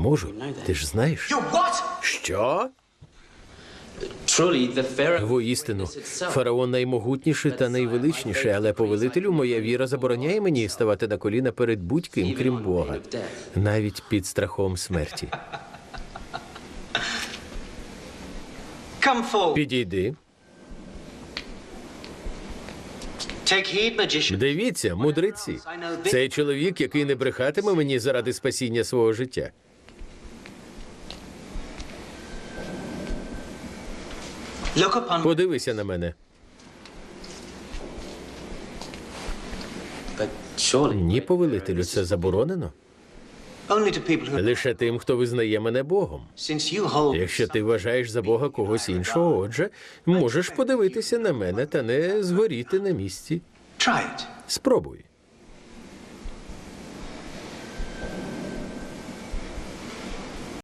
можу. Ти ж знаєш. Що? Воістину, фараон наймогутніший та найвеличніший, але повелителю моя віра забороняє мені ставати на коліна перед будь-ким, крім Бога, навіть під страхом смерті. Підійди. Дивіться, мудреці. Цей чоловік, який не брехатиме мені заради спасіння свого життя. Подивися на мене. Ні, повелителю, це заборонено. Лише тим, хто визнає мене Богом. Якщо ти вважаєш за Бога когось іншого, отже, можеш подивитися на мене та не згоріти на місці. Спробуй.